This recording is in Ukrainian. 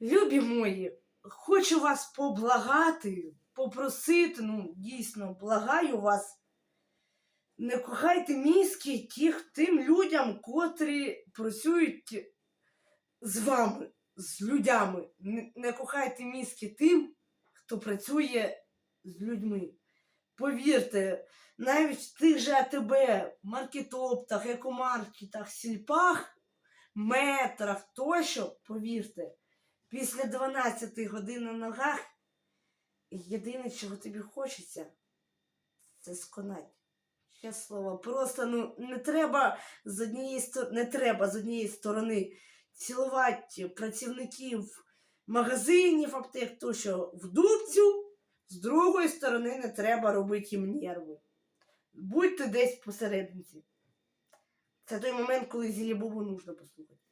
Любі мої, хочу вас поблагати, попросити, ну, дійсно, благаю вас. Не кохайте мізки тих тим людям, котрі працюють з вами, з людьми. Не, кохайте мізки тим, хто працює з людьми. Повірте, навіть в тих же АТБ, маркетоптах, екомаркетах, сільпах, метрах тощо, повірте, після 12 годин на ногах єдине, чого тобі хочеться, це сконать. Ще слово, просто ну не треба з однієї сторони, не треба з однієї сторони цілувати працівників магазинів, аптек, тощо в дубцю, з другої сторони не треба робити їм нерви. Будьте десь посерединці. Це той момент, коли Зілібубу нужно послухати.